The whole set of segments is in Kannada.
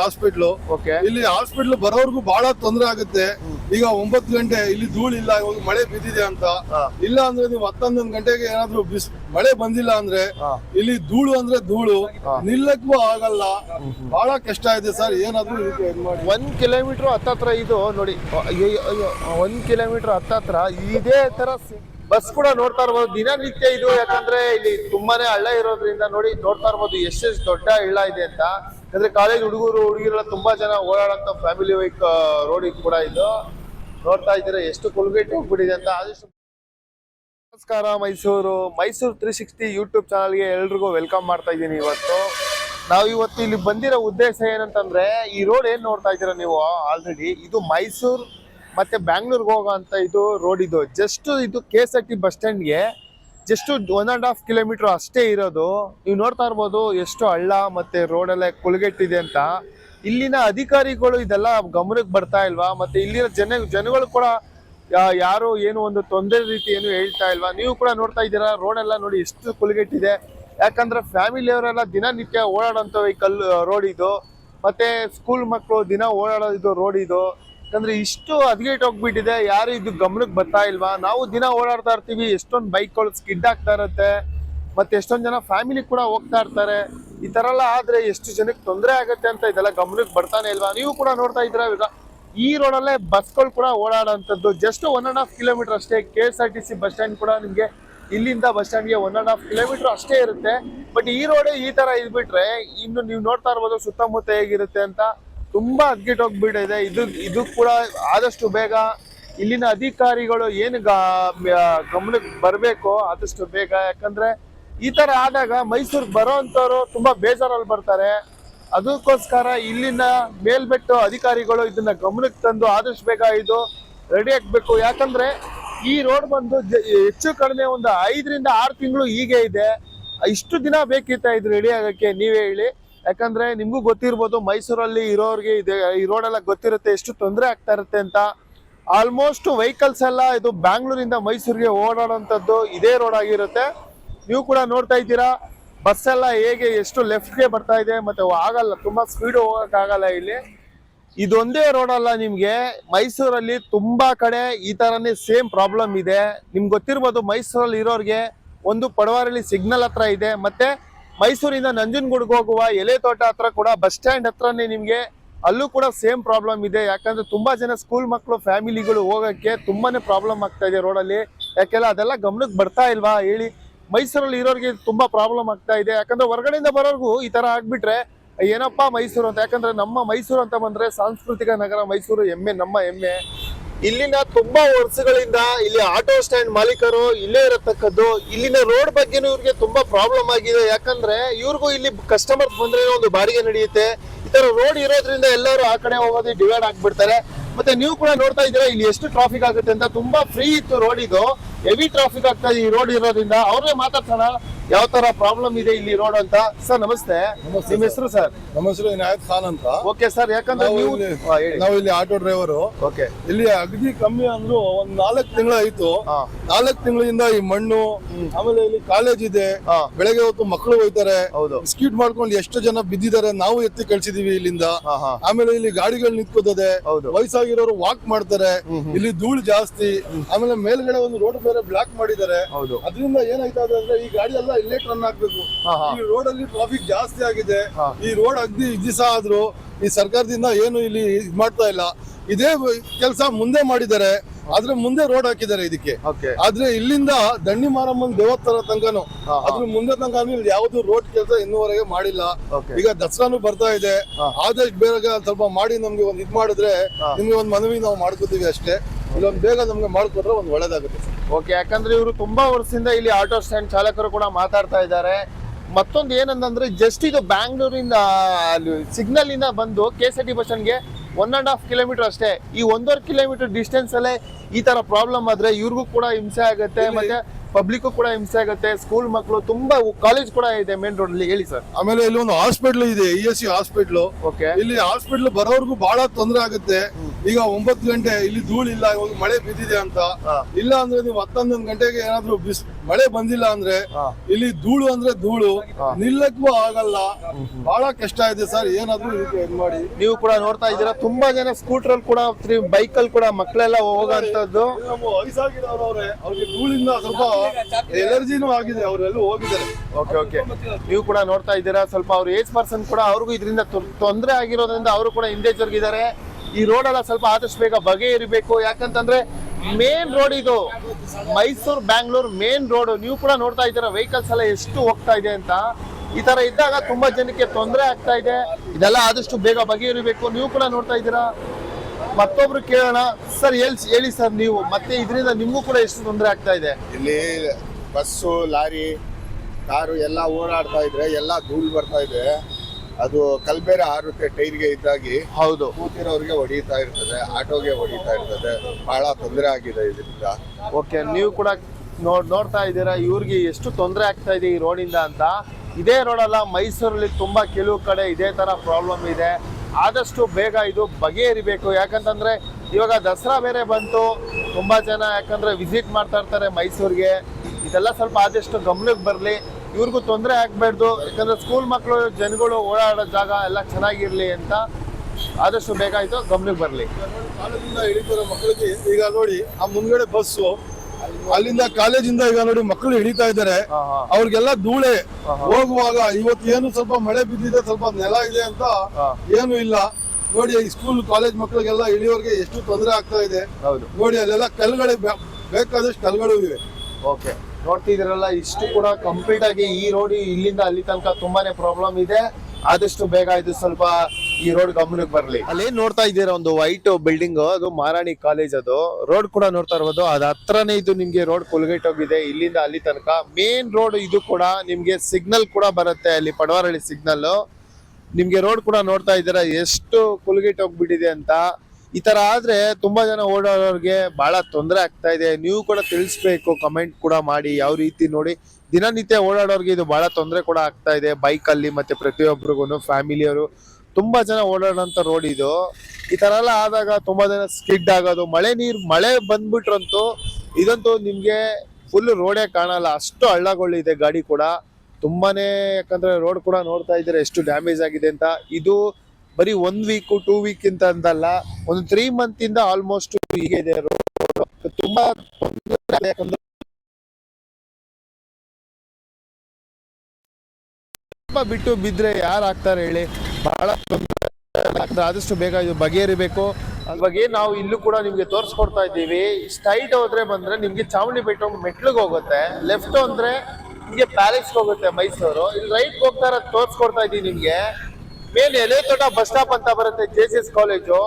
ಹಾಸ್ಪಿಟ್ಲು. ಓಕೆ ಇಲ್ಲಿ ಹಾಸ್ಪಿಟ್ಲ್ ಬರೋರ್ಗು ಬಹಳ ತೊಂದರೆ ಆಗುತ್ತೆ. ಈಗ ಒಂಬತ್ತು ಗಂಟೆ ಇಲ್ಲಿ ಧೂಳಿಲ್ಲ ಇವಾಗ ಮಳೆ ಬಿದ್ದಿದೆ ಅಂತ. ಇಲ್ಲ ಅಂದ್ರೆ ನೀವು ಹತ್ತೊಂದೊಂದು ಗಂಟೆಗೆ ಏನಾದ್ರು ಬಿಸ್ ಮಳೆ ಬಂದಿಲ್ಲ ಅಂದ್ರೆ ಇಲ್ಲಿ ಧೂಳು ಅಂದ್ರೆ ಧೂಳು. ನಿಲ್ಲಕ್ಕೂ ಆಗಲ್ಲ. ಬಹಳ ಕಷ್ಟ ಇದೆ ಸರ್ ಏನಾದ್ರು ಒಂದ್ ಕಿಲೋಮೀಟರ್ ಹತ್ತತ್ರ ಇದು ನೋಡಿ ಒಂದ್ ಕಿಲೋಮೀಟರ್ ಹತ್ತತ್ರ ಇದೇ ತರ ಬಸ್ ಕೂಡ ನೋಡ್ತಾ ಇರ್ಬೋದು. ದಿನನಿತ್ಯ ಇದು ಯಾಕಂದ್ರೆ ಇಲ್ಲಿ ತುಂಬಾನೇ ಹಳ್ಳ ಇರೋದ್ರಿಂದ ನೋಡಿ ನೋಡ್ತಾ ಇರ್ಬೋದು ಎಷ್ಟೆಷ್ಟು ದೊಡ್ಡ ಹಳ್ಳ ಇದೆ ಅಂತ. ಯಾಕಂದ್ರೆ ಕಾಲೇಜ್ ಹುಡುಗರು, ಹುಡುಗಿರೆಲ್ಲ ತುಂಬಾ ಜನ ಓಡಾಡಂತ ಫ್ಯಾಮಿಲಿ ವೈಕ್ ರೋಡ್ ಕೂಡ ಇದು. ನೋಡ್ತಾ ಇದ್ದೀರಾ, ಎಷ್ಟು ಕುಲ್ಗೇಟ್ ಹೋಗ್ಬಿಟ್ಟಿದೆ ಅಂತ ಆದಷ್ಟು ನಮಸ್ಕಾರ Mysuru. Mysuru three sixty YouTube ಚಾನಲ್ಗೆ ಎಲ್ರಿಗೂ ವೆಲ್ಕಮ್ ಮಾಡ್ತಾ ಇದ್ದೀನಿ ಇವತ್ತು. ನಾವು ಇವತ್ತು ಇಲ್ಲಿ ಬಂದಿರೋ ಉದ್ದೇಶ ಏನಂತಂದ್ರೆ, ಈ ರೋಡ್ ಏನ್ ನೋಡ್ತಾ ಇದ್ದೀರಾ ನೀವು ಆಲ್ರೆಡಿ ಇದು ಮೈಸೂರು ಮತ್ತೆ ಬ್ಯಾಂಗ್ಳೂರ್ಗೆ ಹೋಗೋ ಅಂತ ಇದು ರೋಡ್ ಇದು. ಜಸ್ಟ್ ಇದು K S R T bus ಸ್ಟ್ಯಾಂಡ್ಗೆ just one and half kilometre ಅಷ್ಟೇ ಇರೋದು. ನೀವು ನೋಡ್ತಾ ಇರ್ಬೋದು ಎಷ್ಟು ಹಳ್ಳ ಮತ್ತೆ ರೋಡ್ ಎಲ್ಲ ಕುಲುಗೆಟ್ಟಿದೆ ಅಂತ. ಇಲ್ಲಿನ ಅಧಿಕಾರಿಗಳು ಇದೆಲ್ಲ ಗಮನಕ್ಕೆ ಬರ್ತಾ ಇಲ್ವಾ? ಮತ್ತೆ ಇಲ್ಲಿನ ಜನ, ಜನಗಳು ಕೂಡ ಯಾರು ಏನು ಒಂದು ತೊಂದರೆ ರೀತಿ ಏನು ಹೇಳ್ತಾ ಇಲ್ವಾ? ನೀವು ಕೂಡ ನೋಡ್ತಾ ಇದ್ದೀರಾ ರೋಡ್ ಎಲ್ಲ ನೋಡಿ ಎಷ್ಟು ಕುಲುಗೆಟ್ಟಿದೆ. ಯಾಕಂದ್ರೆ ಫ್ಯಾಮಿಲಿ ಅವರೆಲ್ಲ ದಿನನಿತ್ಯ ಓಡಾಡೋಂಥ ವೆಹಿಕಲ್ ರೋಡ್ ಇದು. ಮತ್ತೆ ಸ್ಕೂಲ್ ಮಕ್ಕಳು ದಿನ ಓಡಾಡೋದು ರೋಡ್ ಇದು. ಯಾಕಂದ್ರೆ ಇಷ್ಟು ಅದ್ಗೇಟ್ ಹೋಗ್ಬಿಟ್ಟಿದೆ, ಯಾರು ಇದು ಗಮನಕ್ಕೆ ಬರ್ತಾ ಇಲ್ವಾ? ನಾವು ದಿನ ಓಡಾಡ್ತಾ ಇರ್ತೀವಿ, ಎಷ್ಟೊಂದು ಬೈಕ್ಗಳು ಸ್ಕಿಡ್ ಆಗ್ತಾ ಇರುತ್ತೆ, ಮತ್ತೆ ಎಷ್ಟೊಂದು ಜನ ಫ್ಯಾಮಿಲಿ ಕೂಡ ಹೋಗ್ತಾ ಇರ್ತಾರೆ. ಈ ತರ ಎಲ್ಲ ಆದ್ರೆ ಎಷ್ಟು ಜನಕ್ಕೆ ತೊಂದರೆ ಆಗುತ್ತೆ ಅಂತ ಇದೆಲ್ಲ ಗಮನಕ್ಕೆ ಬರ್ತಾನೆ ಇಲ್ವಾ? ನೀವು ಕೂಡ ನೋಡ್ತಾ ಇದ್ದೀರಾ ಈಗ ಈ ರೋಡಲ್ಲೇ ಬಸ್ಗಳು ಕೂಡ ಓಡಾಡೋಂಥದ್ದು. Just one and half kilometre ಅಷ್ಟೇ K S R T C bus stand ಕೂಡ ನಿಮಗೆ ಇಲ್ಲಿಂದ ಬಸ್ ಸ್ಟ್ಯಾಂಡ್ಗೆ ಒನ್ ಅಂಡ್ ಹಾಫ್ ಕಿಲೋಮೀಟರ್ ಅಷ್ಟೇ ಇರುತ್ತೆ. ಬಟ್ ಈ ರೋಡೇ ಈ ತರ ಇದ್ಬಿಟ್ರೆ, ಇನ್ನು ನೀವು ನೋಡ್ತಾ ಇರ್ಬೋದು ಸುತ್ತಮುತ್ತ ಹೇಗಿರುತ್ತೆ ಅಂತ. ತುಂಬಾ ಅದ್ಗಿಟ್ಟೋಗ್ಬಿಟ್ಟಿದೆ ಇದು ಇದು ಕೂಡ ಆದಷ್ಟು ಬೇಗ ಇಲ್ಲಿನ ಅಧಿಕಾರಿಗಳು ಏನು ಗಮನಕ್ಕೆ ಬರಬೇಕು ಆದಷ್ಟು ಬೇಗ. ಯಾಕಂದ್ರೆ ಈ ತರ ಆದಾಗ ಮೈಸೂರಿಗೆ ಬರೋಂಥವ್ರು ತುಂಬಾ ಬೇಜಾರಲ್ಲಿ ಬರ್ತಾರೆ. ಅದಕ್ಕೋಸ್ಕರ ಇಲ್ಲಿನ ಮೇಲ್ಬೆಟ್ಟು ಅಧಿಕಾರಿಗಳು ಇದನ್ನ ಗಮನಕ್ಕೆ ತಂದು ಆದಷ್ಟು ಬೇಗ ಇದು ರೆಡಿ ಆಗಬೇಕು. ಯಾಕಂದ್ರೆ ಈ ರೋಡ್ ಬಂದು ಹೆಚ್ಚು ಕಡಿಮೆ ಒಂದು ಐದರಿಂದ ಆರು ತಿಂಗಳು ಹೀಗೆ ಇದೆ. ಇಷ್ಟು ದಿನ ಬೇಕಿತ್ತ ಇದು ರೆಡಿ ಆಗಕ್ಕೆ? ನೀವೇ ಹೇಳಿ. ಯಾಕಂದ್ರೆ ನಿಮ್ಗೂ ಗೊತ್ತಿರ್ಬೋದು ಮೈಸೂರಲ್ಲಿ ಇರೋರಿಗೆ ಇದೆ, ಈ ರೋಡ್ ಎಲ್ಲ ಗೊತ್ತಿರುತ್ತೆ, ಎಷ್ಟು ತೊಂದರೆ ಆಗ್ತಾ ಇರುತ್ತೆ ಅಂತ. ಆಲ್ಮೋಸ್ಟ್ ವೆಹಿಕಲ್ಸ್ ಎಲ್ಲ ಇದು ಬ್ಯಾಂಗ್ಳೂರಿಂದ ಮೈಸೂರಿಗೆ ಓಡಾಡೋಂಥದ್ದು ಇದೇ ರೋಡ್ ಆಗಿರುತ್ತೆ. ನೀವು ಕೂಡ ನೋಡ್ತಾ ಇದ್ದೀರಾ ಬಸ್ ಎಲ್ಲ ಹೇಗೆ ಎಷ್ಟು ಲೆಫ್ಟ್ಗೆ ಬರ್ತಾ ಇದೆ, ಮತ್ತೆ ಆಗಲ್ಲ, ತುಂಬಾ ಸ್ಪೀಡ್ ಹೋಗಕ್ ಆಗಲ್ಲ ಇಲ್ಲಿ. ಇದೊಂದೇ ರೋಡ್ ಅಲ್ಲ ನಿಮ್ಗೆ, ಮೈಸೂರಲ್ಲಿ ತುಂಬಾ ಕಡೆ ಈ ತರನೇ ಸೇಮ್ ಪ್ರಾಬ್ಲಮ್ ಇದೆ. ನಿಮ್ಗೆ ಗೊತ್ತಿರ್ಬೋದು ಮೈಸೂರಲ್ಲಿ ಇರೋರಿಗೆ ಒಂದು ಪಡವಾರಲ್ಲಿ ಸಿಗ್ನಲ್ ಹತ್ರ ಇದೆ, ಮತ್ತೆ ಮೈಸೂರಿಂದ ನಂಜನಗೂಡ್ಗೆ ಹೋಗುವ ಎಲೆ ತೋಟ ಹತ್ರ ಕೂಡ ಬಸ್ ಸ್ಟ್ಯಾಂಡ್ ಹತ್ರನೇ ನಿಮಗೆ ಅಲ್ಲೂ ಕೂಡ ಸೇಮ್ ಪ್ರಾಬ್ಲಮ್ ಇದೆ. ಯಾಕಂದ್ರೆ ತುಂಬಾ ಜನ ಸ್ಕೂಲ್ ಮಕ್ಕಳು ಫ್ಯಾಮಿಲಿಗಳು ಹೋಗಕ್ಕೆ ತುಂಬಾನೇ ಪ್ರಾಬ್ಲಮ್ ಆಗ್ತಾ ಇದೆ ರೋಡಲ್ಲಿ. ಯಾಕೆಲ್ಲ ಅದೆಲ್ಲ ಗಮನಕ್ಕೆ ಬರ್ತಾ ಇಲ್ವಾ ಹೇಳಿ. ಮೈಸೂರಲ್ಲಿ ಇರೋರಿಗೆ ತುಂಬಾ ಪ್ರಾಬ್ಲಮ್ ಆಗ್ತಾ ಇದೆ. ಯಾಕಂದ್ರೆ ಹೊರಗಡೆಯಿಂದ ಬರೋರ್ಗು ಈ ತರ ಆಗ್ಬಿಟ್ರೆ ಏನಪ್ಪಾ ಮೈಸೂರು ಅಂತ. ಯಾಕಂದ್ರೆ ನಮ್ಮ ಮೈಸೂರು ಅಂತ ಬಂದ್ರೆ ಸಾಂಸ್ಕೃತಿಕ ನಗರ ಮೈಸೂರು ಹೆಮ್ಮೆ ನಮ್ಮ ಹೆಮ್ಮೆ ಇಲ್ಲಿನ ತುಂಬಾ ವರ್ಷಗಳಿಂದ ಇಲ್ಲಿ ಆಟೋ ಸ್ಟ್ಯಾಂಡ್ ಮಾಲೀಕರು ಇಲ್ಲೇ ಇರತಕ್ಕದ್ದು, ಇಲ್ಲಿನ ರೋಡ್ ಬಗ್ಗೆನೂ ಇವ್ರಿಗೆ ತುಂಬಾ ಪ್ರಾಬ್ಲಮ್ ಆಗಿದೆ. ಯಾಕಂದ್ರೆ ಇವ್ರಿಗೂ ಇಲ್ಲಿ ಕಸ್ಟಮರ್ ಬಂದ್ರೆ ಒಂದು ಬಾಡಿಗೆ ನಡೆಯುತ್ತೆ. ಈ ತರ ರೋಡ್ ಇರೋದ್ರಿಂದ ಎಲ್ಲರೂ ಆ ಕಡೆ ಹೋಗೋದು ಡಿವೈಡ್ ಆಗ್ಬಿಡ್ತಾರೆ. ಮತ್ತೆ ನೀವು ಕೂಡ ನೋಡ್ತಾ ಇದ್ದೀರಾ, ಇಲ್ಲಿ ಎಷ್ಟು ಟ್ರಾಫಿಕ್ ಆಗುತ್ತೆ ಅಂತ. ತುಂಬಾ ಫ್ರೀ ಇತ್ತು ರೋಡ್ ಇದು. ಹೆವಿ ಟ್ರಾಫಿಕ್ ಆಗ್ತಾ ಇದೆ ಈ ರೋಡ್ ಇರೋದ್ರಿಂದ. ಅವ್ರನ್ನೇ ಮಾತಾಡ್ಸೋಣ. ಯಾವ ತರ ಪ್ರಾಬ್ಲಮ್ ಇದೆ ಇಲ್ಲಿ ರೋಡ್ ಅಂತ. ಸರ್ ನಮಸ್ತೆ. ನಮಸ್ತೆ ನಿಮ್ಮ ಹೆಸರು ಸರ್ ನಮ್ಮ ಹೆಸರು ಇನಾಯತ್ ಖಾನ್ ಅಂತ. ಓಕೆ ಸರ್ ಯಾಕಂದ್ರೆ ನಾವು ನೀವು ಇಲ್ಲಿ- ಹಾ, ಹೇಳಿ. ನಾವು ಇಲ್ಲಿ ಆಟೋ ಡ್ರೈವರು ಓಕೆ ಇಲ್ಲಿ ಅಗದಿ ಕಮ್ಮಿ ಅಂದ್ರು ಒಂದ್ ನಾಲ್ಕು ತಿಂಗಳು ಆಯ್ತು ಹಾ. ನಾಲ್ಕು ತಿಂಗಳಿಂದ ಈ ಮಣ್ಣು ಆಮೇಲೆ ಇಲ್ಲಿ ಕಾಲೇಜ್ ಇದೆ. ಹಾ. ಬೆಳಗ್ಗೆ ಹೊತ್ತು ಮಕ್ಕಳು ಹೋಯ್ತಾರೆ. ಹೌದು. ಸ್ಕೀಟ್ ಮಾಡ್ಕೊಂಡು ಎಷ್ಟು ಜನ ಬಿದ್ದಿದ್ದಾರೆ ನಾವು ಎತ್ತಿ ಕಳ್ಸಿದೀವಿ ಇಲ್ಲಿಂದ. ಹಾ ಹಾ. ಆಮೇಲೆ ಇಲ್ಲಿ ಗಾಡಿಗಳು ನಿಂತ್ಕೋತದೆ. ಹೌದು. ವಯಸ್ಸಾಗಿರೋರು ವಾಕ್ ಮಾಡ್ತಾರೆ. ಇಲ್ಲಿ ಧೂಳು ಜಾಸ್ತಿ. ಆಮೇಲೆ ಮೇಲ್ಗಡೆ ಒಂದು ರೋಡ್ ಬೇರೆ ಬ್ಲಾಕ್ ಮಾಡಿದ್ದಾರೆ. ಅದರಿಂದ ಏನಾಯ್ತಾ ಇದೆ ಅಂದ್ರೆ ಈ ಗಾಡಿ ಎಲ್ಲ ಇಲ್ಲೇ ರನ್ ಆಗ್ಬೇಕು. ಈ ರೋಡ್ ಅಲ್ಲಿ ಟ್ರಾಫಿಕ್ ಜಾಸ್ತಿ ಆಗಿದೆ. ಈ ರೋಡ್ ಅಗ್ದಿ ದಿವಸ ಆದ್ರೂ ಈ ಸರ್ಕಾರದಿಂದ ಏನು ಇಲ್ಲಿ ಇದ್ ಮಾಡ್ತಾ ಇಲ್ಲ. ಇದೇ ಕೆಲಸ ಮುಂದೆ ಮಾಡಿದ್ದಾರೆ. ಆದ್ರೆ ಮುಂದೆ ರೋಡ್ ಹಾಕಿದ್ದಾರೆ ಇದಕ್ಕೆ. ಆದ್ರೆ ಇಲ್ಲಿಂದ ದಂಡಿ ಮಾರಮ್ಮನ ದೇವಸ್ಥಾನ ತನಕನು. ಅದ್ರ ಮುಂದೆ ತನಕ ಇಲ್ಲಿ ಯಾವ್ದು ರೋಡ್ ಕೆಲಸ ಇನ್ನೂವರೆಗೆ ಮಾಡಿಲ್ಲ. ಈಗ ದಸರಾನು ಬರ್ತಾ ಇದೆ. ಆದಷ್ಟು ಬೇಗ ಸ್ವಲ್ಪ ಮಾಡಿ ನಮ್ಗೆ ಒಂದ್ ಇದ್ ಮಾಡಿದ್ರೆ. ನಿಮ್ಗೆ ಒಂದ್ ಮನವಿ ನಾವು ಮಾಡ್ಕೋತೀವಿ ಅಷ್ಟೇ. ಇಲ್ಲೊಂದ್ ಬೇಗ ನಮಗೆ ಮಾಡ್ಕೊಟ್ರೆ ಒಂದು ಒಳ್ಳೇದಾಗುತ್ತೆ ಓಕೆ ಯಾಕಂದ್ರೆ ಇವರು ತುಂಬಾ ವರ್ಷದಿಂದ ಇಲ್ಲಿ ಆಟೋ ಸ್ಟ್ಯಾಂಡ್ ಚಾಲಕರು ಕೂಡ ಮಾತಾಡ್ತಾ ಇದ್ದಾರೆ. ಮತ್ತೊಂದು ಏನಂದ್ರೆ ಜಸ್ಟ್ ಇದು ಬ್ಯಾಂಗ್ಳೂರಿಂದ ಸಿಗ್ನಲ್ ಇಂದ ಬಂದು K S R T bus ಸ್ಟ್ಯಾಂಡ್ಗೆ one and half kilometre ಅಷ್ಟೇ. ಈ ಒಂದೂವರೆ ಕಿಲೋಮೀಟರ್ ಡಿಸ್ಟೆನ್ಸ್ ಅಲ್ಲೇ ಈ ತರ ಪ್ರಾಬ್ಲಮ್ ಆದ್ರೆ ಇವ್ರಿಗೂ ಕೂಡ ಹಿಂಸೆ ಆಗುತ್ತೆ ಮತ್ತೆ ಪಬ್ಲಿಕ್ ಕೂಡ ಹಿಂಸೆ ಆಗುತ್ತೆ ಸ್ಕೂಲ್ ಮಕ್ಕಳು ತುಂಬಾ ಕಾಲೇಜ್ ಕೂಡ ಇದೆ ಮೇನ್ ರೋಡ್ ಅಲ್ಲಿ. ಹೇಳಿ ಸರ್ ಆಮೇಲೆ ಇಲ್ಲಿ ಒಂದು ಹಾಸ್ಪಿಟ್ಲ್ ಇದೆ E S C hospital okay ಇಲ್ಲಿ ಹಾಸ್ಪಿಟ್ಲ್ ಬರೋರ್ಗು ಬಹಳ ತೊಂದರೆ ಆಗುತ್ತೆ. ಈಗ ಒಂಬತ್ತು ಗಂಟೆ ಇಲ್ಲಿ ಧೂಳಿಲ್ಲ ಇವಾಗ ಮಳೆ ಬಿದ್ದಿದೆ ಅಂತ. ಇಲ್ಲ ಅಂದ್ರೆ ನೀವು ಹತ್ತೊಂದೊಂದು ಗಂಟೆಗೆ ಏನಾದ್ರು ಬಿಸ್ ಮಳೆ ಬಂದಿಲ್ಲ ಅಂದ್ರೆ ಇಲ್ಲಿ ಧೂಳು ಅಂದ್ರೆ ಧೂಳು ನಿಲ್ಲಕ್ಕೂ ಆಗಲ್ಲ. ಬಹಳ ಕಷ್ಟ ಇದೆ ಸರ್ ಏನಾದ್ರು ಇದಕ್ಕೆ ಇದ್ ಮಾಡಿ. ನೀವು ಕೂಡ ನೋಡ್ತಾ ಇದ್ದೀರಾ ತುಂಬಾ ಜನ ಸ್ಕೂಟರ್ ಅಲ್ಲಿ ಕೂಡ ಬೈಕ್ ಅಲ್ಲಿ ಕೂಡ ಮಕ್ಕಳೆಲ್ಲ ಹೋಗುವಂತದ್ದು ನಮ್ಮ ವಯಸ್ಸಾಗಿರೋರವ್ರೆ ಅವ್ರಿಗೆ ಧೂಳಿಂದ ಸ್ವಲ್ಪ ಎಲರ್ಜಿನೂ ಆಗಿದೆ ಅವರೆಲ್ಲೂ ಹೋಗಿದ್ದಾರೆ. ಓಕೆ ಓಕೆ ನೀವು ಕೂಡ ನೋಡ್ತಾ ಇದ್ದೀರಾ ಸ್ವಲ್ಪ ಅವ್ರ ಏಜ್ ಪರ್ಸನ್ ಕೂಡ ಅವ್ರಿಗೂ ಇದರಿಂದ ತೊಂದರೆ ಆಗಿರೋದ್ರಿಂದ ಅವರು ಕೂಡ ಹಿಂದೆ ಜರುಗಿದ್ದಾರೆ. ಈ ರೋಡ್ ಎಲ್ಲ ಸ್ವಲ್ಪ ಆದಷ್ಟು ಬೇಗ ಬಗೆಹರಿಬೇಕು ಯಾಕಂತಂದ್ರೆ ಮೇನ್ ರೋಡ್ ಇದು. ಮೈಸೂರು ಬ್ಯಾಂಗ್ಳೂರ್ ಮೇನ್ ರೋಡ್ ನೀವು ಕೂಡ ನೋಡ್ತಾ ಇದ್ದೀರಾ ವೆಹಿಕಲ್ಸ್ ಎಲ್ಲ ಎಷ್ಟು ಹೋಗ್ತಾ ಇದೆ ಅಂತ. ಈ ತರ ಇದ್ದಾಗ ತುಂಬಾ ಜನಕ್ಕೆ ತೊಂದರೆ ಆಗ್ತಾ ಇದೆ. ಇದೆಲ್ಲ ಆದಷ್ಟು ಬೇಗ ಬಗೆಹರಿಬೇಕು ನೀವು ಕೂಡ ನೋಡ್ತಾ ಇದ್ದೀರಾ? ಮತ್ತೊಬ್ರು ಕೇಳೋಣ. ಸರ್, ಹೇಳಿ ಹೇಳಿ ಸರ್ ನೀವು. ಮತ್ತೆ ಇದರಿಂದ ನಿಮಗೂ ಕೂಡ ಎಷ್ಟು ತೊಂದರೆ ಆಗ್ತಾ ಇದೆ? ಇಲ್ಲಿ ಬಸ್ಸು, ಲಾರಿ, ಕಾರು ಎಲ್ಲ ಓಡಾಡ್ತಾ ಇದ್ರೆ ಎಲ್ಲ ಧೂಳು ಬರ್ತಾ ಇದೆ. ಅದು ಕಲ್ಬೇರೆ ಆರುತ್ತೆ ಟೈರ್ಗೆ ಇದ್ದಾಗಿ. ಹೌದು. ಕೂತಿರೋರಿಗೆ ಹೊಡಿತಾ ಇರ್ತದೆ ಆಟೋಗೆ ಹೊಡಿತಾ ಇರ್ತದೆ. ಬಹಳ ತೊಂದರೆ ಆಗಿದೆ ಇದರಿಂದ. ಓಕೆ ನೀವು ಕೂಡ ನೋಡ್ ನೋಡ್ತಾ ಇದ್ದೀರಾ ಇವ್ರಿಗೆ ಎಷ್ಟು ತೊಂದರೆ ಆಗ್ತಾ ಇದೆ ಈ ರೋಡಿಂದ ಅಂತ? ಇದೇ ರೋಡಲ್ಲ ಅಲ್ಲ ಮೈಸೂರಲ್ಲಿ ತುಂಬಾ ಕೆಲವು ಕಡೆ ಇದೇ ತರ ಪ್ರಾಬ್ಲಮ್ ಇದೆ. ಆದಷ್ಟು ಬೇಗ ಇದು ಬಗೆಹರಿಬೇಕು. ಯಾಕಂತಂದ್ರೆ ಇವಾಗ ದಸರಾ ಬೇರೆ ಬಂತು ತುಂಬಾ ಜನ ಯಾಕಂದ್ರೆ ವಿಸಿಟ್ ಮಾಡ್ತಾ ಇರ್ತಾರೆ ಮೈಸೂರಿಗೆ. ಇದೆಲ್ಲ ಸ್ವಲ್ಪ ಆದಷ್ಟು ಗಮನಕ್ಕೆ ಬರಲಿ. ಇವ್ರಿಗೂ ತೊಂದರೆ ಆಗಬಾರ್ದು. ಯಾಕಂದ್ರೆ ಸ್ಕೂಲ್ ಮಕ್ಕಳು ಜನಗಳು ಓಡಾಡೋ ಜಾಗ ಎಲ್ಲ ಚೆನ್ನಾಗಿರಲಿ ಅಂತ ಆದಷ್ಟು ಇದು ಗಮನಕ್ಕೆ ಬರಲಿ. ಕಾಲೇಜಿಂದ ಹಿಡಿತಿರೋ ಮಕ್ಕಳಿಗೆ ಈಗ ನೋಡಿ ಆ ಮುಂದ್ಗಡೆ ಬಸ್ಸು ಅಲ್ಲಿಂದ ಕಾಲೇಜಿಂದ ಈಗ ನೋಡಿ ಮಕ್ಕಳು ಹಿಡಿತಾ ಇದ್ದಾರೆ. ಅವ್ರಿಗೆಲ್ಲ ಧೂಳೆ. ಹೋಗುವಾಗ ಇವತ್ತು ಏನು ಸ್ವಲ್ಪ ಮಳೆ ಬಿದ್ದಿದೆ ಸ್ವಲ್ಪ ನೆಲ ಇದೆ ಅಂತ. ಏನು ಇಲ್ಲ. ನೋಡಿ ಈ ಸ್ಕೂಲ್ ಕಾಲೇಜ್ ಮಕ್ಕಳಿಗೆಲ್ಲ ಇಳಿಯೋರ್ಗೆ ಎಷ್ಟು ತೊಂದರೆ ಆಗ್ತಾ ಇದೆ. ನೋಡಿ ಅಲ್ಲೆಲ್ಲ ಕಲ್ಗಡೆ ಬೇಕಾದಷ್ಟು ಕಲ್ಗಳು ಇವೆ. ಓಕೆ. ನೋಡ್ತಿದ್ರಲ್ಲ ಇಷ್ಟು ಕೂಡ ಕಂಪ್ಲೀಟ್ ಆಗಿ ಈ ರೋಡ್ ಇಲ್ಲಿಂದ ಅಲ್ಲಿ ತನಕ ತುಂಬಾನೇ ಪ್ರಾಬ್ಲಮ್ ಇದೆ. ಆದಷ್ಟು ಬೇಗ ಇದು ಸ್ವಲ್ಪ ಈ ರೋಡ್ ಗಮನಕ್ಕೆ ಬರಲಿ. ಅಲ್ಲೇನ್ ನೋಡ್ತಾ ಇದ್ದೀರಾ? ಒಂದು ವೈಟ್ ಬಿಲ್ಡಿಂಗ್ ಅದು ಮಾರಾಣಿ ಕಾಲೇಜ್ ಅದು. ರೋಡ್ ಕೂಡ ನೋಡ್ತಾ ಇರ್ಬೋದು. ಅದ ಹತ್ರನೇ ಇದು ನಿಮ್ಗೆ ರೋಡ್ ಕೊಲ್ಗೇಟ್ ಹೋಗಿದೆ. ಇಲ್ಲಿಂದ ಅಲ್ಲಿ ತನಕ ಮೇನ್ ರೋಡ್ ಇದು ಕೂಡ ನಿಮ್ಗೆ ಸಿಗ್ನಲ್ ಕೂಡ ಬರುತ್ತೆ. ಅಲ್ಲಿ ಪಡವಾರಳ್ಳಿ ಸಿಗ್ನಲ್ ನಿಮ್ಗೆ ರೋಡ್ ಕೂಡ ನೋಡ್ತಾ ಇದ್ದೀರಾ? ಎಷ್ಟು ಕೊಲ್ಗೇಟ್ ಹೋಗ್ಬಿಟ್ಟಿದೆ ಅಂತ. ಈ ತರ ಆದ್ರೆ ತುಂಬಾ ಜನ ಓಡಾಡೋರ್ಗೆ ಬಹಳ ತೊಂದರೆ ಆಗ್ತಾ ಇದೆ. ನೀವು ಕೂಡ ತಿಳಿಸ್ಬೇಕು ಕಮೆಂಟ್ ಕೂಡ ಮಾಡಿ, ಯಾವ ರೀತಿ ನೋಡಿ. ದಿನನಿತ್ಯ ಓಡಾಡೋರ್ಗೆ ಇದು ಬಹಳ ತೊಂದರೆ ಕೂಡ ಆಗ್ತಾ ಇದೆ. ಬೈಕ್ ಅಲ್ಲಿ ಮತ್ತೆ ಪ್ರತಿಯೊಬ್ಬರಿಗೂ ಫ್ಯಾಮಿಲಿಯವರು ತುಂಬಾ ಜನ ಓಡಾಡೋಂತ ರೋಡ್ ಇದು. ಈ ತರ ಎಲ್ಲ ಆದಾಗ ತುಂಬಾ ಜನ ಸ್ಕಿಡ್ ಆಗೋದು, ಮಳೆ ನೀರ್, ಮಳೆ ಬಂದ್ಬಿಟ್ರಂತೂ ಇದಂತೂ ನಿಮ್ಗೆ ಫುಲ್ ರೋಡೇ ಕಾಣಲ್ಲ. ಅಷ್ಟು ಹಳ್ಳಗಳಿದೆ ಗಾಡಿ ಕೂಡ. ತುಂಬಾನೇ ಯಾಕಂದ್ರೆ ರೋಡ್ ಕೂಡ ನೋಡ್ತಾ ಇದ್ರೆ ಎಷ್ಟು ಡ್ಯಾಮೇಜ್ ಆಗಿದೆ ಅಂತ. ಇದು ಬರೀ ಒಂದ್ ವೀಕ್ ಟೂ ವೀಕ್ ಇಂತ ಅಂದಲ್ಲ, ಒಂದು ತ್ರೀ ಮಂತ್ ಇಂದ ಆಲ್ಮೋಸ್ಟ್ ಹೀಗೆ ಇದೆ ತುಂಬಾ ಬಿಟ್ಟು ಬಿದ್ರೆ ಯಾರು ಆಗ್ತಾರೆ ಹೇಳಿ? ಬಹಳ ಆದಷ್ಟು ಬೇಗ ಇದು ಬಗೆಹರಿಬೇಕು. ಅದ್ಬಗ್ಗೆ ನಾವು ಇಲ್ಲೂ ಕೂಡ ನಿಮ್ಗೆ ತೋರಿಸ್ಕೊಡ್ತಾ ಇದ್ದೀವಿ. ಸ್ಟ್ರೈಟ್ ಹೋದ್ರೆ ಬಂದ್ರೆ ನಿಮ್ಗೆ ಚಾವಣಿ ಬೆಟ್ಟ ಮೆಟ್ಲಿಗೆ ಹೋಗುತ್ತೆ. ಲೆಫ್ಟ್ ಅಂದ್ರೆ ನಿಮ್ಗೆ ಪ್ಯಾಲೇಸ್ ಹೋಗುತ್ತೆ ಮೈಸೂರು. ಇಲ್ಲಿ ರೈಟ್ ಹೋಗ್ತಾ ಇರೋದು ತೋರಿಸ್ಕೊಡ್ತಾ ಇದ್ದೀವಿ ನಿಮ್ಗೆ. ಎಲೆ ತೋಟ ಬಸ್ ಸ್ಟಾಪ್ ಅಂತ ಬರುತ್ತೆ, J C S college.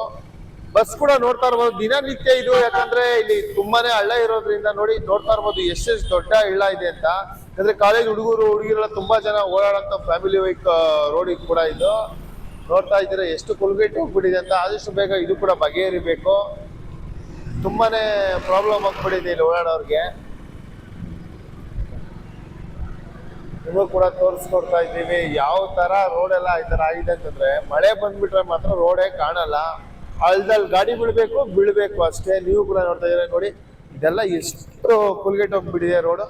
Bus ಕೂಡ ನೋಡ್ತಾ ಇರ್ಬೋದು. ದಿನನಿತ್ಯ ಇದು, ಯಾಕಂದ್ರೆ ಇಲ್ಲಿ ತುಂಬಾನೇ ಹಳ್ಳ ಇರೋದ್ರಿಂದ ನೋಡಿ ನೋಡ್ತಾ ಇರ್ಬೋದು ಎಷ್ಟೆಷ್ಟು ದೊಡ್ಡ ಹಳ್ಳ ಇದೆ ಅಂತ. ಯಾಕಂದ್ರೆ ಕಾಲೇಜ್ ಹುಡುಗರು, ಹುಡುಗಿರೆಲ್ಲ ತುಂಬಾ ಜನ ಓಡಾಡಂತ ಫ್ಯಾಮಿಲಿ ವೈಕ್ ರೋಡ್ ಕೂಡ ಇದು. ನೋಡ್ತಾ ಇದ್ರೆ ಎಷ್ಟು ಕುಲ್ಗೇಟ್ ಹೋಗ್ಬಿಟ್ಟಿದೆ ಅಂತ. ಆದಷ್ಟು ಬೇಗ ಇದು ಕೂಡ ಬಗೆಹರಿಬೇಕು. ತುಂಬಾನೇ ಪ್ರಾಬ್ಲಮ್ ಆಗ್ಬಿಟ್ಟಿದೆ ಇಲ್ಲಿ ಓಡಾಡೋರ್ಗೆ. ನಿಮಗೂ ಕೂಡ ತೋರಿಸ್ಕೊಡ್ತಾ ಇದ್ದೀವಿ. ಯಾವ ತರ ರೋಡ್ ಎಲ್ಲ ಈ ಥರ ಆಗಿದೆ ಅಂತಂದ್ರೆ, ಮಳೆ ಬಂದ್ಬಿಟ್ರೆ ಮಾತ್ರ ರೋಡೇ ಕಾಣಲ್ಲ. ಅಲ್ದಲ್ಲಿ ಗಾಡಿ ಬೀಳಬೇಕು ಬೀಳಬೇಕು ಅಷ್ಟೇ. ನೀವು ಕೂಡ ನೋಡ್ತಾ ಇದ್ದೀರಾ ನೋಡಿ. ಇದೆಲ್ಲ ಎಷ್ಟು ಹೋಗ್ಬಿಟ್ಟಿದೆ ರೋಡ್